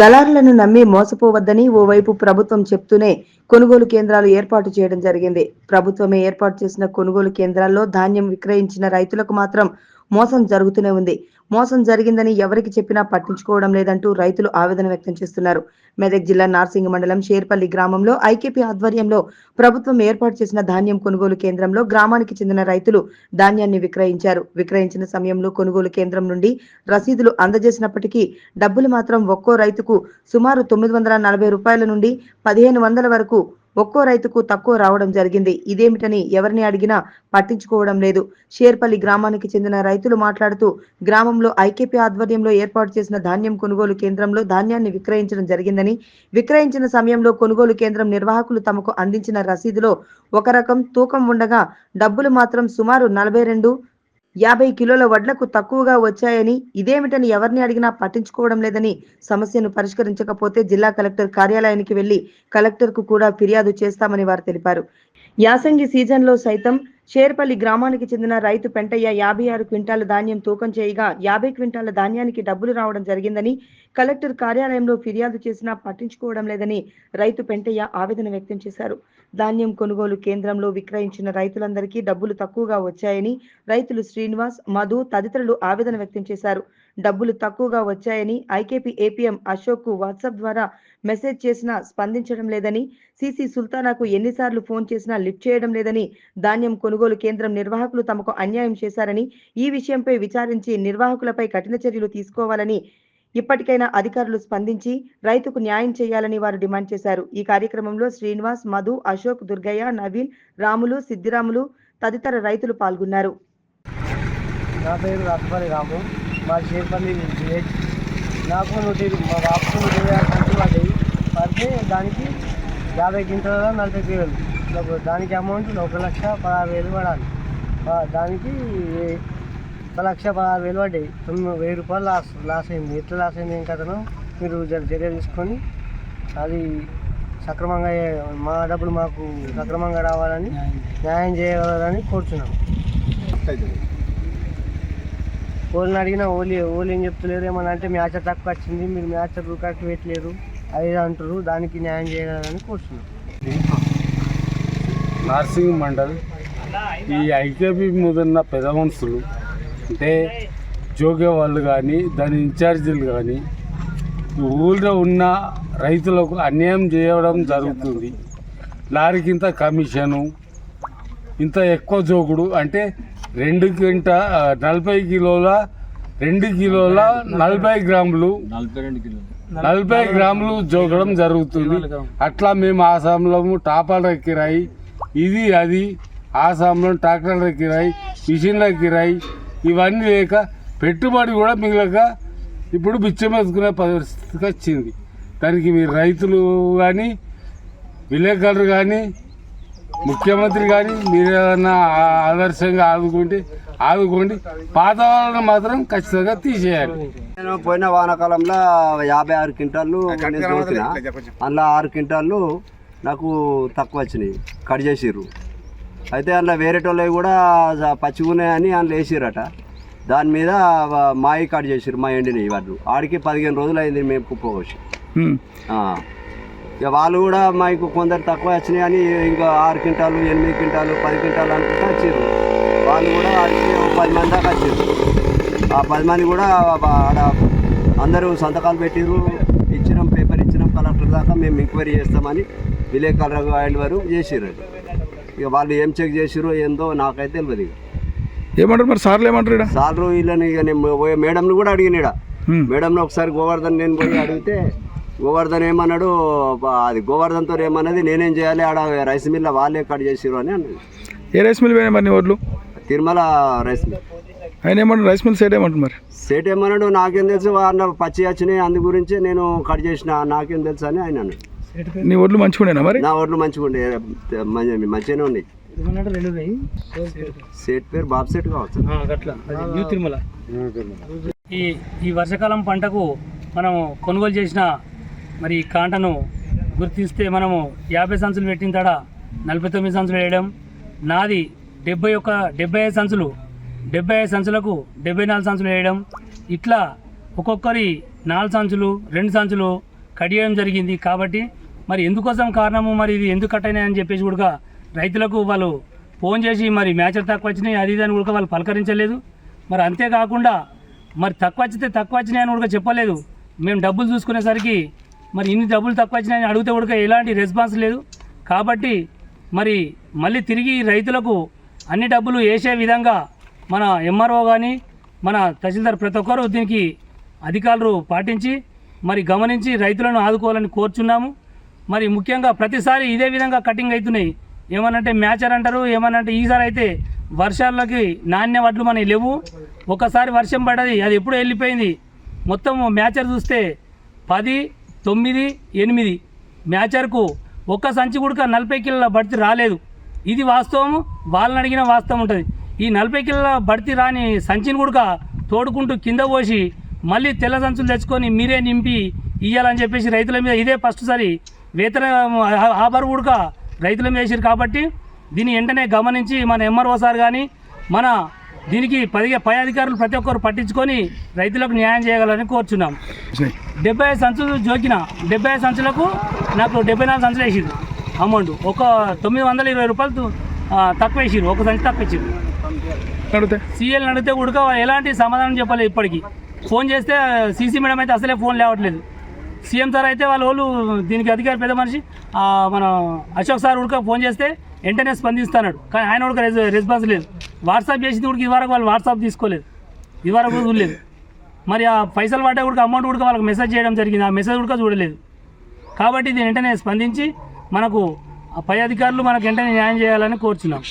దళారులను నమ్మి మోసపోవద్దని ఓవైపు ప్రభుత్వం చెప్తూనే కొనుగోలు కేంద్రాలు ఏర్పాటు చేయడం జరిగింది. ప్రభుత్వమే ఏర్పాటు చేసిన కొనుగోలు కేంద్రాల్లో ధాన్యం విక్రయించిన రైతులకు మాత్రం మోసం జరుగుతూనే ఉంది. మోసం జరిగిందని ఎవరికి చెప్పినా పట్టించుకోవడం లేదంటూ రైతులు ఆవేదన వ్యక్తం చేస్తున్నారు. మెదక్ జిల్లా నార్సింగ్ మండలం షేర్పల్లి గ్రామంలో ఐకేపీ ఆధ్వర్యంలో ప్రభుత్వం ఏర్పాటు చేసిన ధాన్యం కొనుగోలు కేంద్రంలో గ్రామానికి చెందిన రైతులు ధాన్యాన్ని విక్రయించారు. విక్రయించిన సమయంలో కొనుగోలు కేంద్రం నుండి రసీదులు అందజేసినప్పటికీ డబ్బులు మాత్రం ఒక్కో రైతుకు సుమారు తొమ్మిది వందల నలభై రూపాయల నుండి పదిహేను వందల వరకు ఒక్కో రైతుకు తక్కువ రావడం జరిగింది. ఇదేమిటని ఎవరిని అడిగినా పట్టించుకోవడం లేదు. షేర్పల్లి గ్రామానికి చెందిన రైతులు మాట్లాడుతూ గ్రామంలో ఐకేపీ ఆధ్వర్యంలో ఏర్పాటు చేసిన ధాన్యం కొనుగోలు కేంద్రంలో ధాన్యాన్ని విక్రయించడం జరిగిందని విక్రయించిన సమయంలో కొనుగోలు కేంద్రం నిర్వాహకులు తమకు అందించిన రసీదులో ఒక రకం తూకం ఉండగా డబ్బులు మాత్రం సుమారు నలభై రెండు యాభై కిలోల వడ్లకు తక్కువగా వచ్చాయని ఇదేమిటని ఎవరిని అడిగినా పట్టించుకోవడం లేదని సమస్యను పరిష్కరించకపోతే జిల్లా కలెక్టర్ కార్యాలయానికి వెళ్ళి కలెక్టర్కు కూడా ఫిర్యాదు చేస్తామని వారు తెలిపారు. యాసంగి సీజన్లో సైతం షేర్పల్లి గ్రామానికి చెందిన రైతు పెంటయ్య యాభై ఆరు క్వింటాల ధాన్యం తూకం చేయగా యాభై క్వింటాల ధాన్యానికి డబ్బులు రావడం జరిగిందని కలెక్టర్ కార్యాలయంలో ఫిర్యాదు చేసినా పట్టించుకోవడం లేదని రైతు పెంటయ్య ఆవేదన వ్యక్తం చేశారు. ధాన్యం కొనుగోలు కేంద్రంలో విక్రయించిన రైతులందరికీ డబ్బులు తక్కువగా వచ్చాయని రైతులు శ్రీనివాస్ మధు తదితరులు ఆవేదన వ్యక్తం చేశారు. డబ్బులు తక్కువగా వచ్చాయని ఐకేపీ ఏపీఎం అశోక్కు వాట్సాప్ ద్వారా మెసేజ్ చేసినా స్పందించడం లేదని సిసి సుల్తానాకు ఎన్నిసార్లు ఫోన్ చేసినా లిఫ్ట్ చేయడం లేదని ధాన్యం కొనుగోలు కేంద్రం నిర్వాహకులు తమకు అన్యాయం చేశారని ఈ విషయంపై విచారించి నిర్వాహకులపై కఠిన చర్యలు తీసుకోవాలని ఇప్పటికైనా అధికారులు స్పందించి రైతుకు న్యాయం చేయాలని వారు డిమాండ్ చేశారు. ఈ కార్యక్రమంలో శ్రీనివాస్ మధు అశోక్ దుర్గయ్య నవీన్ రాములు సిద్ధిరాములు తదితర రైతులు పాల్గొన్నారు. నా పేరు రత్పల్లి రాము. మా చేపల్లి విలేజ్. నాకు నూట మా బాబుకు నూట ఇరవై పడ్డాయి పడితే దానికి యాభై గింటల నలభై కిలోలు దానికి అమౌంట్ ఒక లక్ష పదహారు వేలు పడాలి. దానికి లక్ష పదహారు వేలు పడ్డాయి. తొమ్మిది వెయ్యి రూపాయలు లాస్ లాస్ అయింది. ఎట్లా లాస్ అయింది ఏం కథను మీరు జర చర్య తీసుకొని అది సక్రమంగా మా డబ్బులు మాకు సక్రమంగా రావాలని న్యాయం చేయగలరని కోరుచున్నాం. ఓళ్ళని అడిగినా ఓలి ఓలి ఏం చెప్తలేరు ఏమన్నా అంటే మ్యాచ్ తక్కువ వచ్చింది మీరు మ్యాచ్ కరెక్ట్ పెట్టలేరు అది అంటారు దానికి న్యాయం చేయాలని కోరుచున్నాం. నార్సింగ్ మండల్ ఈ ఐకేపీ మీద పెద్ద మనుషులు అంటే జోగే వాళ్ళు కానీ దాని ఇన్ఛార్జీలు కానీ ఊళ్ళో ఉన్న రైతులకు అన్యాయం చేయడం జరుగుతుంది. లారీకి ఇంత కమిషను ఇంత ఎక్కువ జోకుడు అంటే రెండు క్వింట నలభై కిలోల రెండు కిలోల నలభై గ్రాములు నలభై గ్రాములు జోకడం జరుగుతుంది. అట్లా మేము ఆసాంలో టాపాల కిరాయి ఇది అది ఆసాంలో ట్రాక్టర్ల కిరాయి మిషన్ల కిరాయి ఇవన్నీ లేక పెట్టుబడి కూడా మిగలక ఇప్పుడు బిచ్చం ఎత్తుకునే పరిస్థితికి వచ్చింది. దానికి మీరు రైతులు కానీ విలేకరులు కానీ ముఖ్యమంత్రి కానీ మీరు ఏదన్నా ఆదర్శంగా ఆదుకుంటే ఆదుకోండి. పాత వాళ్ళని మాత్రం ఖచ్చితంగా తీసేయాలి. నేను పోయిన వానాకాలంలో యాభై ఆరు క్వింటాళ్ళు అందులో ఆరు క్వింటాళ్ళు నాకు తక్కువ వచ్చినాయి. కట్ చేసిర్రు. అయితే అందులో వేరేటోళ్ళవి కూడా పచ్చిగున్నాయని అందులో వేసిరట దాని మీద మాయి కట్ చేసిర్రు మా ఎండినవి వాళ్ళు ఆడికి పదిహేను రోజులు అయింది మేము కుప్ప కోసి ఆ. ఇక వాళ్ళు కూడా మాకు కొందరు తక్కువ వచ్చినాయి అని ఇంకా ఆరు క్వింటాలు ఎనిమిది క్వింటాలు పది క్వింటాలు అనుకుంటా వచ్చిర్రు. వాళ్ళు కూడా ఆడికి పది మంది దాకా వచ్చిర్రు. ఆ పది మంది కూడా ఆడ అందరూ సంతకాలు పెట్టిర్రు. ఇచ్చినాం పేపర్ ఇచ్చినాం కలెక్టర్ దాకా మేము ఎంక్వైరీ చేస్తామని విలేకరు ఆయన వారు చేసిర్రు. అది. ఇక వాళ్ళు ఏం చెక్ చేసిర్రో ఏందో నాకైతే తెలియదు ఇక. ఏమంటారు మరి? సార్లు ఏమంటారు ఈడ? సార్లు వీళ్ళని ఇక నేను పోయే మేడంని కూడా అడిగినాడ మేడంని ఒకసారి గోవర్ధన్ నేను పోయి అడిగితే గోవర్ధన్ ఏమన్నాడు? బా- అది గోవర్ధన్తో ఏమన్నది? నేనేం చేయాలి? ఆడ రైస్ మిల్ వాళ్ళే కట్ చేసిర్రు అని అన్నది. ఏ రైస్ మిల్ పోయినా మరి నీ వడ్లు? Tirumala rice mill. ఆయన ఏమంటారు? రైస్ మిల్ సైడ్ ఏమంటారు మరి? సేట్ ఏమన్నాడు? నాకేం తెలుసు వాళ్ళ పచ్చి వచ్చినాయి అందు గురించి నేను కట్ చేసిన నాకేం తెలుసు అని ఆయన అన్నాడు. నీ వడ్లు మంచిగుండేనా మరి? నా ఓట్లు మంచిగా ఉండే మంచి- మంచిగానే ఉన్నాయి. సేట్ పేరు. బాబు సేట్ కావచ్చు. అట్లా. న్యూ తిరుమల ఈ ఈ వర్షాకాలం పంటకు మనము కొనుగోలు చేసిన మరి ఈ కాంటను గుర్తిస్తే మనము యాభై సంచులు పెట్టిన తడ నలభై తొమ్మిది సంచులు వేయడం. నాది డెబ్బై ఒక డెబ్బై ఐదు సంచులు డెబ్బై ఐదు సంచులకు డెబ్బై నాలుగు సంచులు వేయడం. ఇట్లా ఒక్కొక్కరి నాలుగు సంచులు రెండు సంచులు కడియడం జరిగింది. కాబట్టి మరి ఎందుకోసం కారణము? మరి ఇది ఎందుకు కట్ అని చెప్పేసి కూడా రైతులకు వాళ్ళు ఫోన్ చేసి మరి మ్యాచర్ తక్కువ వచ్చినాయి అది ఇది అని కూడా వాళ్ళు పలకరించలేదు. మరి అంతేకాకుండా మరి తక్కువ వచ్చితే తక్కువ వచ్చినాయి అని కూడా చెప్పలేదు. మేము డబ్బులు చూసుకునేసరికి మరి ఇన్ని డబ్బులు తక్కువ వచ్చినాయని అడిగితే కూడా ఎలాంటి రెస్పాన్స్ లేదు. కాబట్టి మరి మళ్ళీ తిరిగి రైతులకు అన్ని డబ్బులు వేసే విధంగా మన ఎంఆర్ఓ కానీ మన తహసీల్దార్ ప్రతి ఒక్కరూ దీనికి అధికారులు పాటించి మరి గమనించి రైతులను ఆదుకోవాలని కోరుచున్నాము. మరి ముఖ్యంగా ప్రతిసారి ఇదే విధంగా కటింగ్ అవుతున్నాయి ఏమనంటే మ్యాచర్ అంటారు ఏమనంటే ఈసారి అయితే వర్షాలకి నాణ్య వడ్లు మనకి లేవు. ఒకసారి వర్షం పడ్డది అది ఎప్పుడో వెళ్ళిపోయింది. మొత్తం మ్యాచర్ చూస్తే పది తొమ్మిది ఎనిమిది. మ్యాచర్కు ఒక్క సంచి కూడా నలభై కిలోల బడితి రాలేదు. ఇది వాస్తవం వాళ్ళని అడిగిన వాస్తవం ఉంటుంది. ఈ నలభై కిలోల బడితి రాని సంచిని కూడా తోడుకుంటూ కింద పోసి మళ్ళీ తెల్ల సంచులు తెచ్చుకొని మీరే నింపి ఇయ్యాలని చెప్పేసి రైతుల మీద ఇదే ఫస్ట్ సారి వేతన ఆ బరువు ఉడక రైతుల వేసారు కాబట్టి దీన్ని వెంటనే గమనించి మన ఎంఆర్ఓ సార్ కానీ మన దీనికి పది పై అధికారులు ప్రతి ఒక్కరు పట్టించుకొని రైతులకు న్యాయం చేయగలని కోరుచున్నాం. డెబ్బై ఐదు సంచులు జోకిన డెబ్బై ఐదు సంచులకు నాకు డెబ్బై నాలుగు సంచులు వేసిరు అమౌంట్ ఒక తొమ్మిది వందల ఇరవై రూపాయలు తక్కువ వేసిరు ఒక సంచి తక్కువ ఇచ్చారు సీఎల్ని అడిగితే ఉడక ఎలాంటి సమాధానం చెప్పలేదు ఇప్పటికి. ఫోన్ చేస్తే సీసీ మేడం అయితే అసలే ఫోన్ లేవట్లేదు. సీఎం సార్ అయితే వాళ్ళ వాళ్ళు దీనికి అధికారి పెద్ద మనిషి మన అశోక్ సార్ ఉడక ఫోన్ చేస్తే వెంటనే స్పందిస్తున్నాడు. కానీ ఆయన ఉడక రెస్ రెస్పాన్స్ లేదు. వాట్సాప్ చేసింది ఉడికి ఇదివరకు వాళ్ళు వాట్సాప్ తీసుకోలేదు. ఇదివరకు చూడలేదు. మరి ఆ పైసలు పడ్డా కూడా అమౌంట్ కూడా వాళ్ళకి మెసేజ్ చేయడం జరిగింది. ఆ మెసేజ్ కూడా చూడలేదు. కాబట్టి దీని వెంటనే స్పందించి మనకు ఆ పై అధికారులు మనకు వెంటనే న్యాయం చేయాలని కోరుచున్నాం.